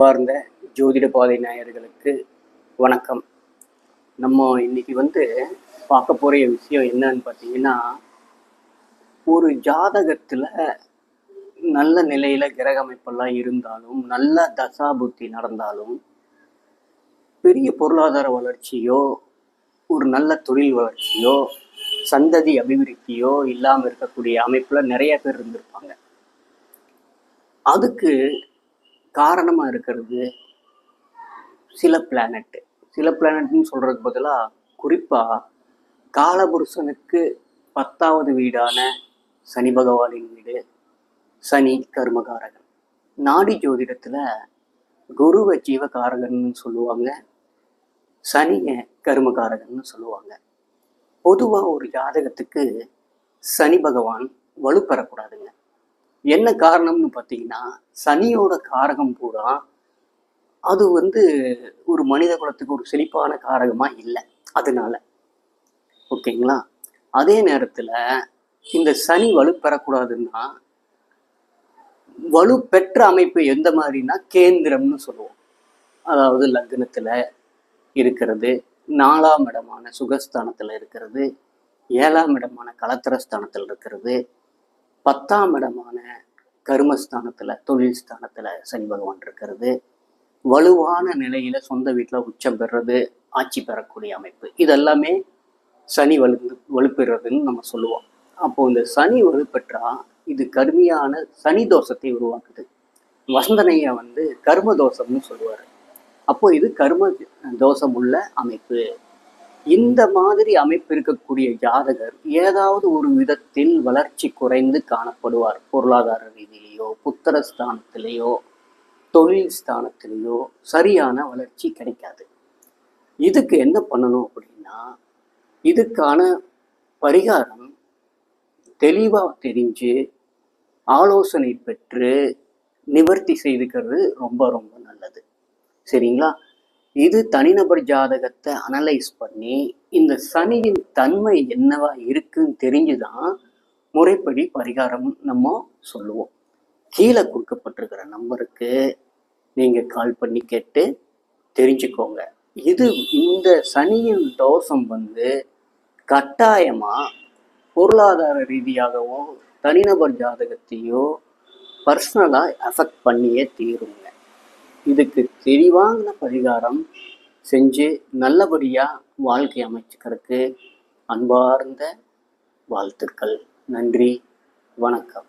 பார்ந்த ஜோதிட பாதை நாயர்களுக்கு வணக்கம். நம்ம இன்னைக்கு வந்து பார்க்க போகிற விஷயம் என்னன்னு பார்த்தீங்கன்னா ஒரு ஜாதகத்தில் நல்ல நிலையில் கிரக அமைப்பெல்லாம் இருந்தாலும் நல்ல தசாபுத்தி நடந்தாலும் பெரிய பொருளாதார வளர்ச்சியோ ஒரு நல்ல தொழில் வளர்ச்சியோ சந்ததி அபிவிருத்தியோ இல்லாமல் இருக்கக்கூடிய அமைப்பில் நிறைய பேர் இருந்திருப்பாங்க. அதுக்கு காரணமாக இருக்கிறது சில பிளானட் சில பிளானட்னு சொல்கிறதுக்கு பதிலாக குறிப்பாக காலபுருஷனுக்கு பத்தாவது வீடான சனி பகவானின் வீடு சனி கர்மகாரகன். நாடி ஜோதிடத்தில் குருவை ஜீவகாரகன்னு சொல்லுவாங்க சனியை கர்மகாரகன்னு சொல்லுவாங்க. பொதுவாக ஒரு ஜாதகத்துக்கு சனி பகவான் வலுப்பெறக்கூடாதுங்க. என்ன காரணம்னு பார்த்தீங்கன்னா சனியோட காரகம் பூரா அது வந்து ஒரு மனித குலத்துக்கு ஒரு செழிப்பான காரகமாக இல்லை. அதனால. ஓகேங்களா? அதே நேரத்தில் இந்த சனி வலு பெறக்கூடாதுன்னா வலுப்பெற்ற அமைப்பு எந்த மாதிரினா கேந்திரம்னு சொல்லுவோம். அதாவது லக்னத்தில் இருக்கிறது நாலாம் இடமான சுகஸ்தானத்தில் இருக்கிறது ஏழாம் இடமான கலத்திரஸ்தானத்தில் இருக்கிறது பத்தாம் இடமான கர்மஸ்தானத்தில் தொழில் ஸ்தானத்தில் சனி பகவான் இருக்கிறது. வலுவான நிலையில சொந்த வீட்டில் உச்சம் பெறுறது ஆட்சி பெறக்கூடிய அமைப்பு. இதெல்லாமே சனி வலு வலுப்பெறதுன்னு நம்ம சொல்லுவோம். அப்போ இந்த சனி வலுப்பெற்றா இது கருமையான சனி தோஷத்தை உருவாக்குது. வசந்தனைய வந்து கர்ம தோஷம்னு சொல்லுவார். அப்போ இது கர்ம தோஷம் உள்ள அமைப்பு. இந்த மாதிரி அமைப்பு இருக்கக்கூடிய ஜாதகர் ஏதாவது ஒரு விதத்தில் வளர்ச்சி குறைந்து காணப்படுவார். பொருளாதார ரீதியிலேயோ புத்திரஸ்தானத்திலேயோ தொழில் ஸ்தானத்திலேயோ சரியான வளர்ச்சி கிடைக்காது. இதுக்கு என்ன பண்ணணும் அப்படின்னா இதுக்கான பரிகாரம் தெளிவாக தெரிஞ்சு ஆலோசனை பெற்று நிவர்த்தி செய்துக்கிறது ரொம்ப ரொம்ப நல்லது. சரிங்களா? இது தனிநபர் ஜாதகத்தை அனலைஸ் பண்ணி இந்த சனியின் தன்மை என்னவா இருக்குன்னு தெரிஞ்சுதான் முறைப்படி பரிகாரம் நம்ம சொல்லுவோம். கீழே கொடுக்கப்பட்டிருக்கிற நம்பருக்கு நீங்கள் கால் பண்ணி கேட்டு தெரிஞ்சுக்கோங்க. இது இந்த சனியின் தோஷம் வந்து கட்டாயமாக பொருளாதார ரீதியாகவோ தனிநபர் ஜாதகத்தையோ பர்சனலாக அஃபெக்ட் பண்ணியே தீருங்க. இதுக்கு தெளிவான பரிகாரம் செஞ்சு நல்லபடியாக வாழ்க்கை அமைச்சுக்கிறதுக்கு அன்பார்ந்த வாழ்த்துக்கள். நன்றி. வணக்கம்.